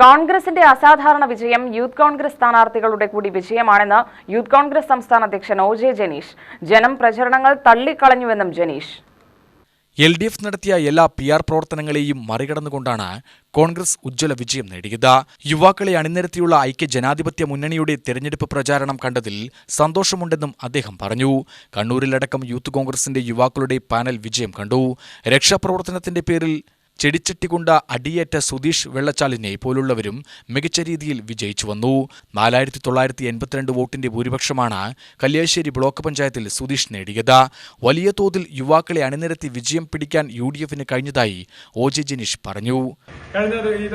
കോൺഗ്രസിന്റെ അസാധാരണ വിജയം യൂത്ത് കോൺഗ്രസ് സ്ഥാനാർത്ഥികളുടെ കൂടി വിജയമാണെന്ന് യൂത്ത് കോൺഗ്രസ് സംസ്ഥാന അധ്യക്ഷൻ ഒ ജെ ജനീഷ്. ജനം പ്രചരണങ്ങൾ തള്ളിക്കളഞ്ഞുവെന്നും ജനീഷ്. എൽ ഡി എഫ് നടത്തിയ എല്ലാ പി ആർ പ്രവർത്തനങ്ങളെയും മറികടന്നുകൊണ്ടാണ് കോൺഗ്രസ് ഉജ്ജ്വല വിജയം നേടിയത്. യുവാക്കളെ അണിനിരത്തിയുള്ള ഐക്യ ജനാധിപത്യ മുന്നണിയുടെ തെരഞ്ഞെടുപ്പ് പ്രചാരണം കണ്ടതിൽ സന്തോഷമുണ്ടെന്നും അദ്ദേഹം പറഞ്ഞു. കണ്ണൂരിലടക്കം യൂത്ത് കോൺഗ്രസിന്റെ യുവാക്കളുടെ പാനൽ വിജയം കണ്ടു. രക്ഷാപ്രവർത്തനത്തിന്റെ പേരിൽ ചെടിച്ചട്ടി കൊണ്ട് അടിയേറ്റ സുധീഷ് വെള്ളച്ചാലിനെ പോലുള്ളവരും മികച്ച രീതിയിൽ വിജയിച്ചു വന്നു. നാലായിരത്തി തൊള്ളായിരത്തി എൺപത്തിരണ്ട് വോട്ടിന്റെ ഭൂരിപക്ഷമാണ് കല്യാശ്ശേരി ബ്ലോക്ക് പഞ്ചായത്തിൽ സുധീഷ് നേടിയത്. വലിയ തോതിൽ യുവാക്കളെ അണിനിരത്തി വിജയം പിടിക്കാൻ യു ഡി എഫിന് കഴിഞ്ഞതായി ഒ ജെ ജിനീഷ് പറഞ്ഞു. കഴിഞ്ഞ ഈ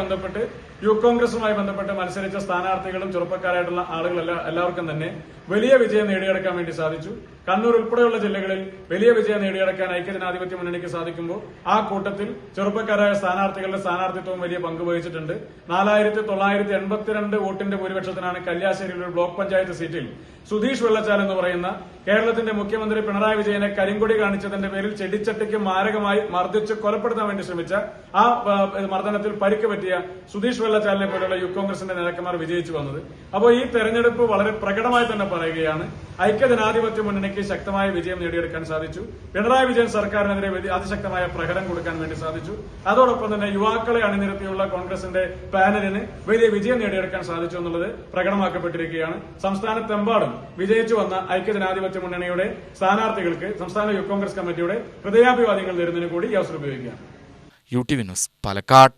ബന്ധപ്പെട്ട് യൂത്ത് കോൺഗ്രസുമായി ബന്ധപ്പെട്ട് മത്സരിച്ച സ്ഥാനാർത്ഥികളും ചെറുപ്പക്കാരായിട്ടുള്ള ആളുകൾ എല്ലാവർക്കും തന്നെ വലിയ വിജയം നേടിയെടുക്കാൻ വേണ്ടി സാധിച്ചു. കണ്ണൂർ ഉൾപ്പെടെയുള്ള ജില്ലകളിൽ വലിയ വിജയം നേടിയെടുക്കാൻ ഐക്യജനാധിപത്യ മുന്നണിക്ക് സാധിക്കുമ്പോൾ ആ കൂട്ടത്തിൽ ചെറുപ്പക്കാരായ സ്ഥാനാർത്ഥികളുടെ സ്ഥാനാർത്ഥിത്വവും വലിയ പങ്ക് വഹിച്ചിട്ടുണ്ട്. നാലായിരത്തി തൊള്ളായിരത്തി എൺപത്തിരണ്ട് വോട്ടിന്റെ ഭൂരിപക്ഷത്തിനാണ് കല്യാശ്ശേരിയിലെ ഒരു ബ്ലോക്ക് പഞ്ചായത്ത് സീറ്റിൽ. സുധീഷ് വെള്ളച്ചാൽ എന്ന് പറയുന്ന കേരളത്തിന്റെ മുഖ്യമന്ത്രി പിണറായി വിജയനെ കരിങ്കൊടി കാണിച്ചതിന്റെ പേരിൽ ചെടിച്ചട്ടിക്ക് മാരകമായി മർദ്ദിച്ച് കൊലപ്പെടുത്താൻ വേണ്ടി ശ്രമിച്ച ആ മർദ്ദനത്തിൽ പരിക്ക് പറ്റിയ സുധീഷ് വെള്ളച്ചാലിനെ പോലുള്ള യുവ കോൺഗ്രസിന്റെ നേതാക്കന്മാർ വിജയിച്ചു വന്നത്. അപ്പോൾ ഈ തെരഞ്ഞെടുപ്പ് വളരെ പ്രകടമായി തന്നെ പറയുകയാണ്. ഐക്യജനാധിപത്യ മുന്നണിക്ക് ശക്തമായ വിജയം നേടിയെടുക്കാൻ സാധിച്ചു. പിണറായി വിജയൻ സർക്കാരിനെതിരെ അതിശക്തമായ പ്രകടനം കൊടുക്കാൻ വേണ്ടി സാധിച്ചു. അതോടൊപ്പം തന്നെ യുവാക്കളെ അണിനിരത്തിയുള്ള കോൺഗ്രസിന്റെ പാനലിന് വലിയ വിജയം നേടിയെടുക്കാൻ സാധിച്ചു എന്നുള്ളത് പ്രകടമാക്കപ്പെട്ടിരിക്കുകയാണ്. സംസ്ഥാനത്തെമ്പാടും വിജയിച്ചു വന്ന ഐക്യജനാധിപത്യ മുന്നണിയുടെ സ്ഥാനാർത്ഥികൾക്ക് സംസ്ഥാന യൂത്ത് കോൺഗ്രസ് കമ്മിറ്റിയുടെ ഹൃദയാഭിവാദ്യങ്ങൾ നേരുന്നതിന് കൂടി ഈ അവസരം ഉപയോഗിക്കുകയാണ് യു ടി പാലക്കാട്.